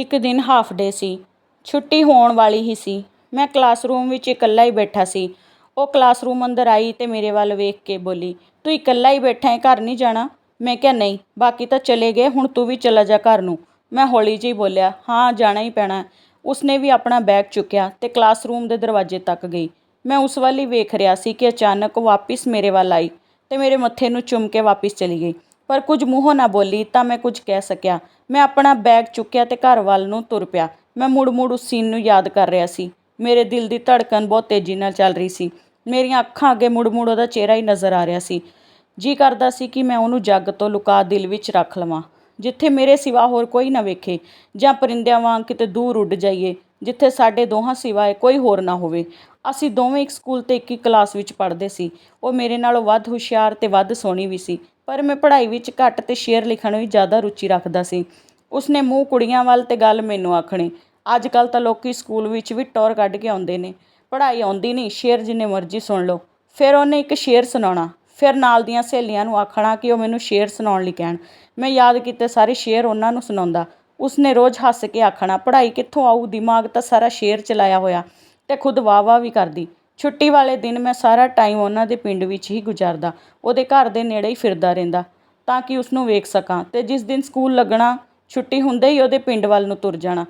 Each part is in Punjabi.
ਇੱਕ ਦਿਨ ਹਾਫ ਡੇ ਸੀ। ਛੁੱਟੀ ਹੋਣ ਵਾਲੀ ਹੀ ਸੀ। ਮੈਂ ਕਲਾਸਰੂਮ ਵਿੱਚ ਇਕੱਲਾ ਹੀ ਬੈਠਾ ਸੀ। ਉਹ ਕਲਾਸਰੂਮ ਅੰਦਰ ਆਈ ਤੇ ਮੇਰੇ ਵੱਲ ਵੇਖ ਕੇ ਬੋਲੀ, ਤੂੰ ਇਕੱਲਾ ਹੀ ਬੈਠਾ ਹੈ ਘਰ ਨਹੀਂ ਜਾਣਾ? ਮੈਂ ਕਿਹਾ, ਨਹੀਂ, ਬਾਕੀ ਤਾਂ ਚਲੇ ਗਏ, ਹੁਣ ਤੂੰ ਵੀ ਚਲਾ ਜਾ ਘਰ ਨੂੰ। ਮੈਂ ਹੌਲੀ ਜਿਹੀ ਬੋਲਿਆ, ਹਾਂ, ਜਾਣਾ ਹੀ ਪੈਣਾ। ਉਸਨੇ ਵੀ ਆਪਣਾ ਬੈਗ ਚੁੱਕਿਆ ਤੇ ਕਲਾਸਰੂਮ ਦੇ ਦਰਵਾਜ਼ੇ ਤੱਕ ਗਈ। ਮੈਂ ਉਸ ਵੱਲ ਹੀ ਵੇਖ ਰਿਹਾ ਸੀ ਕਿ ਅਚਾਨਕ ਵਾਪਿਸ ਮੇਰੇ ਵੱਲ ਆਈ ਤੇ ਮੇਰੇ ਮੱਥੇ ਨੂੰ ਚੁੰਮ ਕੇ ਵਾਪਿਸ ਚਲੀ ਗਈ। ਪਰ ਕੁਝ ਮੂੰਹੋਂ ਨਾ ਬੋਲੀ ਤਾਂ ਮੈਂ ਕੁਝ ਕਹਿ ਸਕਿਆ। ਮੈਂ ਆਪਣਾ ਬੈਗ ਚੁੱਕਿਆ ਤੇ ਘਰ ਵੱਲ ਨੂੰ ਤੁਰ ਪਿਆ। ਮੈਂ ਮੁੜ-ਮੁੜ ਉਸ ਸੀਨ ਨੂੰ ਯਾਦ ਕਰ ਰਿਹਾ ਸੀ। ਮੇਰੇ ਦਿਲ ਦੀ ਧੜਕਨ ਬਹੁਤ ਤੇਜ਼ੀ ਨਾਲ ਚੱਲ ਰਹੀ ਸੀ। ਮੇਰੀਆਂ ਅੱਖਾਂ ਅੱਗੇ ਮੁੜ-ਮੁੜ ਉਹਦਾ ਚਿਹਰਾ ਹੀ ਨਜ਼ਰ ਆ ਰਿਹਾ ਸੀ। ਜੀ ਕਰਦਾ ਸੀ ਕਿ ਮੈਂ ਉਹਨੂੰ ਜੱਗ ਤੋਂ ਲੁਕਾ ਦਿਲ ਵਿੱਚ ਰੱਖ ਲਵਾਂ, ਜਿੱਥੇ ਮੇਰੇ ਸਿਵਾ ਹੋਰ ਕੋਈ ਨਾ ਵੇਖੇ, ਜਾਂ ਪਰਿੰਦਿਆਂ ਵਾਂਗ ਕਿਤੇ ਦੂਰ ਉੱਡ ਜਾਈਏ, ਜਿੱਥੇ ਸਾਡੇ ਦੋਹਾਂ ਸਿਵਾਏ ਕੋਈ ਹੋਰ ਨਾ ਹੋਵੇ। ਅਸੀਂ ਦੋਵੇਂ ਇੱਕ ਸਕੂਲ ਤੇ ਇੱਕ ਹੀ ਕਲਾਸ ਵਿੱਚ ਪੜ੍ਹਦੇ ਸੀ। ਉਹ ਮੇਰੇ ਨਾਲੋਂ ਵੱਧ ਹੁਸ਼ਿਆਰ ਤੇ ਵੱਧ ਸੋਹਣੀ ਵੀ ਸੀ। ਪਰ ਮੈਂ ਪੜ੍ਹਾਈ ਵਿੱਚ ਘੱਟ ਅਤੇ ਸ਼ੇਰ ਲਿਖਣ ਵਿੱਚ ਜ਼ਿਆਦਾ ਰੁਚੀ ਰੱਖਦਾ ਸੀ। ਉਸਨੇ ਮੂੰਹ ਕੁੜੀਆਂ ਵੱਲ ਤੇ ਗੱਲ ਮੈਨੂੰ ਆਖਣੀ। ਅੱਜ ਕੱਲ੍ਹ ਤਾਂ ਲੋਕ ਸਕੂਲ ਵਿੱਚ ਵੀ ਟੌਰ ਕੱਢ ਕੇ ਆਉਂਦੇ ਨੇ। ਪੜ੍ਹਾਈ ਆਉਂਦੀ ਨਹੀਂ ਸ਼ੇਰ ਜਿੰਨੇ ਮਰਜ਼ੀ ਸੁਣ ਲਓ। ਫਿਰ ਉਹਨੇ ਇੱਕ ਸ਼ੇਰ ਸੁਣਾਉਣਾ। ਫਿਰ ਨਾਲ ਦੀਆਂ ਸਹੇਲੀਆਂ ਨੂੰ ਆਖਣਾ ਕਿ ਉਹ ਮੈਨੂੰ ਸ਼ੇਰ ਸੁਣਾਉਣ ਲਈ ਕਹਿਣ। ਮੈਂ ਯਾਦ ਕੀਤੇ ਸਾਰੇ ਸ਼ੇਰ ਉਹਨਾਂ ਨੂੰ ਸੁਣਾਉਂਦਾ। ਉਸਨੇ ਰੋਜ਼ ਹੱਸ ਕੇ ਆਖਣਾ, ਪੜ੍ਹਾਈ ਕਿੱਥੋਂ ਆਊ? ਦਿਮਾਗ ਤਾਂ ਸਾਰਾ ਸ਼ੇਰ ਚਲਾਇਆ ਹੋਇਆ ਤੇ ਖੁਦ ਵਾਹ-ਵਾਹ ਵੀ ਕਰਦੀ। ਛੁੱਟੀ ਵਾਲੇ ਦਿਨ ਮੈਂ ਸਾਰਾ ਟਾਈਮ ਉਹਨਾਂ ਦੇ ਪਿੰਡ ਵਿੱਚ ਹੀ ਗੁਜ਼ਾਰਦਾ, ਉਹਦੇ ਘਰ ਦੇ ਨੇੜੇ ਹੀ ਫਿਰਦਾ ਰਹਿੰਦਾ ਤਾਂ ਕਿ ਉਸਨੂੰ ਵੇਖ ਸਕਾਂ ਅਤੇ ਜਿਸ ਦਿਨ ਸਕੂਲ ਲੱਗਣਾ, ਛੁੱਟੀ ਹੁੰਦੇ ਹੀ ਉਹਦੇ ਪਿੰਡ ਵੱਲ ਨੂੰ ਤੁਰ ਜਾਣਾ।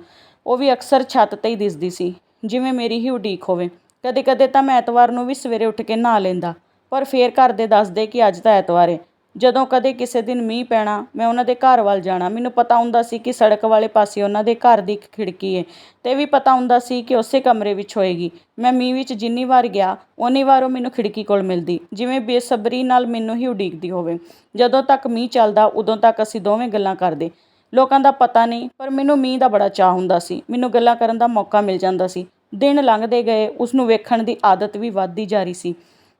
ਉਹ ਵੀ ਅਕਸਰ ਛੱਤ ਤੇ ਹੀ ਦਿਸਦੀ ਸੀ, ਜਿਵੇਂ ਮੇਰੀ ਹੀ ਉਡੀਕ ਹੋਵੇ। ਕਦੇ-ਕਦੇ ਤਾਂ ਮੈਂ ਐਤਵਾਰ ਨੂੰ ਵੀ ਸਵੇਰੇ ਉੱਠ ਕੇ ਨਹਾ ਲੈਂਦਾ, ਪਰ ਫਿਰ ਘਰ ਦੇ ਦੱਸਦੇ ਕਿ ਅੱਜ ਤਾਂ ਐਤਵਾਰ ਏ। ਜਦੋਂ ਕਦੇ ਕਿਸੇ ਦਿਨ ਮੀਂਹ ਪੈਣਾ, ਮੈਂ ਉਹਨਾਂ ਦੇ ਘਰ ਵੱਲ ਜਾਣਾ। ਮੈਨੂੰ ਪਤਾ ਹੁੰਦਾ ਸੀ ਕਿ ਸੜਕ ਵਾਲੇ ਪਾਸੇ ਉਹਨਾਂ ਦੇ ਘਰ ਦੀ ਇੱਕ ਖਿੜਕੀ ਏ ਤੇ ਵੀ ਪਤਾ ਹੁੰਦਾ ਸੀ ਕਿ ਉਸੇ ਕਮਰੇ ਵਿੱਚ ਹੋਏਗੀ। ਮੈਂ ਮੀਂਹ ਵਿੱਚ ਜਿੰਨੀ ਵਾਰ ਗਿਆ ਉਨੀ ਵਾਰ ਉਹ ਮੈਨੂੰ ਖਿੜਕੀ ਕੋਲ ਮਿਲਦੀ, ਜਿਵੇਂ ਬੇਸਬਰੀ ਨਾਲ ਮੈਨੂੰ ਹੀ ਉਡੀਕਦੀ ਹੋਵੇ। ਜਦੋਂ ਤੱਕ ਮੀਂਹ ਚੱਲਦਾ, ਉਦੋਂ ਤੱਕ ਅਸੀਂ ਦੋਵੇਂ ਗੱਲਾਂ ਕਰਦੇ। ਲੋਕਾਂ ਦਾ ਪਤਾ ਨਹੀਂ, ਪਰ ਮੈਨੂੰ ਮੀਂਹ ਦਾ ਬੜਾ ਚਾਅ ਹੁੰਦਾ ਸੀ। ਮੈਨੂੰ ਗੱਲਾਂ ਕਰਨ ਦਾ ਮੌਕਾ ਮਿਲ ਜਾਂਦਾ ਸੀ। ਦਿਨ ਲੰਘਦੇ ਗਏ ਉਸ ਨੂੰ ਵੇਖਣ ਦੀ ਆਦਤ ਵੀ ਵੱਧਦੀ ਜਾ ਰਹੀ ਸੀ।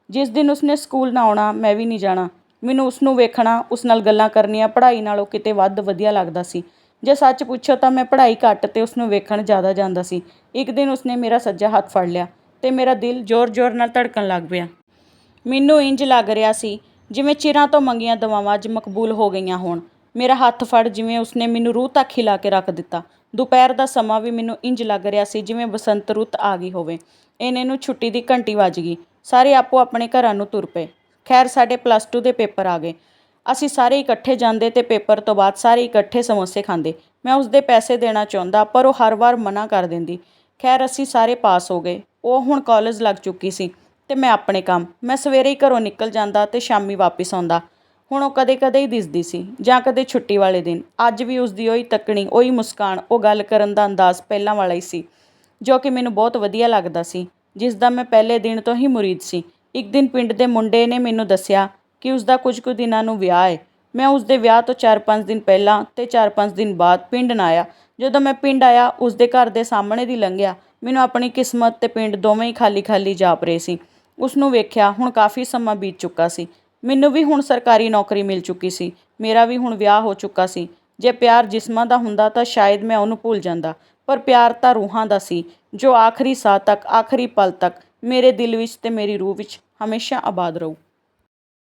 ਜਿਸ ਦਿਨ ਉਸਨੇ ਸਕੂਲ ਨਾ ਆਉਣਾ, ਮੈਂ ਵੀ ਨਹੀਂ ਜਾਣਾ। ਮੈਨੂੰ ਉਸਨੂੰ ਵੇਖਣਾ, ਉਸ ਨਾਲ ਗੱਲਾਂ ਕਰਨੀਆਂ, ਪੜ੍ਹਾਈ ਨਾਲੋਂ ਕਿਤੇ ਵੱਧ ਵਧੀਆ ਲੱਗਦਾ ਸੀ। ਜੇ ਸੱਚ ਪੁੱਛੋ ਤਾਂ ਮੈਂ ਪੜ੍ਹਾਈ ਘੱਟ ਅਤੇ ਉਸਨੂੰ ਵੇਖਣ ਜ਼ਿਆਦਾ ਜਾਂਦਾ ਸੀ। ਇੱਕ ਦਿਨ ਉਸਨੇ ਮੇਰਾ ਸੱਜਾ ਹੱਥ ਫੜ ਲਿਆ ਅਤੇ ਮੇਰਾ ਦਿਲ ਜ਼ੋਰ-ਜ਼ੋਰ ਨਾਲ ਧੜਕਣ ਲੱਗ ਪਿਆ। ਮੈਨੂੰ ਇੰਜ ਲੱਗ ਰਿਹਾ ਸੀ ਜਿਵੇਂ ਚਿਰਾਂ ਤੋਂ ਮੰਗੀਆਂ ਦਵਾਵਾਂ ਅੱਜ ਮਕਬੂਲ ਹੋ ਗਈਆਂ ਹੋਣ। ਮੇਰਾ ਹੱਥ ਫੜ ਜਿਵੇਂ ਉਸਨੇ ਮੈਨੂੰ ਰੂਹ ਤੱਕ ਖਿਲਾ ਕੇ ਰੱਖ ਦਿੱਤਾ। ਦੁਪਹਿਰ ਦਾ ਸਮਾਂ ਵੀ ਮੈਨੂੰ ਇੰਜ ਲੱਗ ਰਿਹਾ ਸੀ ਜਿਵੇਂ ਬਸੰਤ ਰੁੱਤ ਆ ਗਈ ਹੋਵੇ। ਇਹਨੇ ਨੂੰ ਛੁੱਟੀ ਦੀ ਘੰਟੀ ਵੱਜ ਗਈ। ਸਾਰੇ ਆਪੋ ਆਪਣੇ ਘਰਾਂ ਨੂੰ ਤੁਰ ਪਏ। ਖੈਰ, ਸਾਡੇ ਪਲੱਸ 2 ਦੇ ਪੇਪਰ ਆ ਗਏ। ਅਸੀਂ ਸਾਰੇ ਇਕੱਠੇ ਜਾਂਦੇ ਤੇ ਪੇਪਰ ਤੋਂ ਬਾਅਦ ਸਾਰੇ ਇਕੱਠੇ ਸਮੋਸੇ ਖਾਂਦੇ। ਮੈਂ ਉਸਦੇ ਪੈਸੇ ਦੇਣਾ ਚਾਹੁੰਦਾ, ਪਰ ਉਹ ਹਰ ਵਾਰ ਮਨਾ ਕਰ ਦਿੰਦੀ। ਖੈਰ, ਅਸੀਂ ਸਾਰੇ ਪਾਸ ਹੋ ਗਏ। ਉਹ ਹੁਣ ਕਾਲਜ ਲੱਗ ਚੁੱਕੀ ਸੀ ਤੇ ਮੈਂ ਆਪਣੇ ਕੰਮ। ਮੈਂ ਸਵੇਰੇ ਹੀ ਘਰੋਂ ਨਿਕਲ ਜਾਂਦਾ ਤੇ ਸ਼ਾਮੀ ਵਾਪਸ ਆਉਂਦਾ। ਹੁਣ ਉਹ ਕਦੇ-ਕਦੇ ਹੀ ਦਿਸਦੀ ਸੀ, ਜਾਂ ਕਦੇ ਛੁੱਟੀ ਵਾਲੇ ਦਿਨ। ਅੱਜ ਵੀ ਉਸਦੀ ਉਹੀ ਤੱਕਣੀ, ਉਹੀ ਮੁਸਕਾਨ, ਉਹ ਗੱਲ ਕਰਨ ਦਾ ਅੰਦਾਜ਼ ਪਹਿਲਾਂ ਵਾਲਾ ਹੀ ਸੀ, ਜੋ ਕਿ ਮੈਨੂੰ ਬਹੁਤ ਵਧੀਆ ਲੱਗਦਾ ਸੀ ਜਿਸ ਦਾ ਮੈਂ ਪਹਿਲੇ ਦਿਨ ਤੋਂ ਹੀ ਮੁਰੀਦ ਸੀ। ਇੱਕ ਦਿਨ ਪਿੰਡ ਦੇ ਮੁੰਡੇ ਨੇ ਮੈਨੂੰ ਦੱਸਿਆ ਕਿ ਉਸ ਦਾ ਕੁਝ ਕੁ ਦਿਨਾਂ ਨੂੰ ਵਿਆਹ ਹੈ ਮੈਂ ਉਸ ਦੇ ਵਿਆਹ ਤੋਂ 4-5 ਦਿਨ ਪਹਿਲਾਂ ਤੇ 4-5 ਦਿਨ ਬਾਅਦ ਪਿੰਡ ਨਾ ਆਇਆ। ਜਦੋਂ ਮੈਂ ਪਿੰਡ ਆਇਆ ਉਸ ਦੇ ਘਰ ਦੇ ਸਾਹਮਣੇ ਦੀ ਲੰਘਿਆ। ਮੈਨੂੰ ਆਪਣੀ ਕਿਸਮਤ ਤੇ ਪਿੰਡ ਦੋਵੇਂ ਹੀ ਖਾਲੀ-ਖਾਲੀ ਜਾਪ ਰਹੇ ਸੀ। ਉਸ ਨੂੰ ਵੇਖਿਆ ਹੁਣ ਕਾਫੀ ਸਮਾਂ ਬੀਤ ਚੁੱਕਾ ਸੀ। ਮੈਨੂੰ ਵੀ ਹੁਣ ਸਰਕਾਰੀ ਨੌਕਰੀ ਮਿਲ ਚੁੱਕੀ ਸੀ। ਮੇਰਾ ਵੀ ਹੁਣ ਵਿਆਹ ਹੋ ਚੁੱਕਾ ਸੀ। ਜੇ ਪਿਆਰ ਜਿਸਮਾਂ ਦਾ ਹੁੰਦਾ ਤਾਂ ਸ਼ਾਇਦ ਮੈਂ ਉਹਨੂੰ ਭੁੱਲ ਜਾਂਦਾ। ਪਰ ਪਿਆਰ ਤਾਂ ਰੂਹਾਂ ਦਾ ਸੀ, ਜੋ ਆਖਰੀ ਸਾਹ ਤੱਕ, ਆਖਰੀ ਪਲ ਤੱਕ ਮੇਰੇ ਦਿਲ ਵਿੱਚ ਤੇ ਮੇਰੀ ਰੂਹ ਵਿੱਚ हमेशा आबाद रहो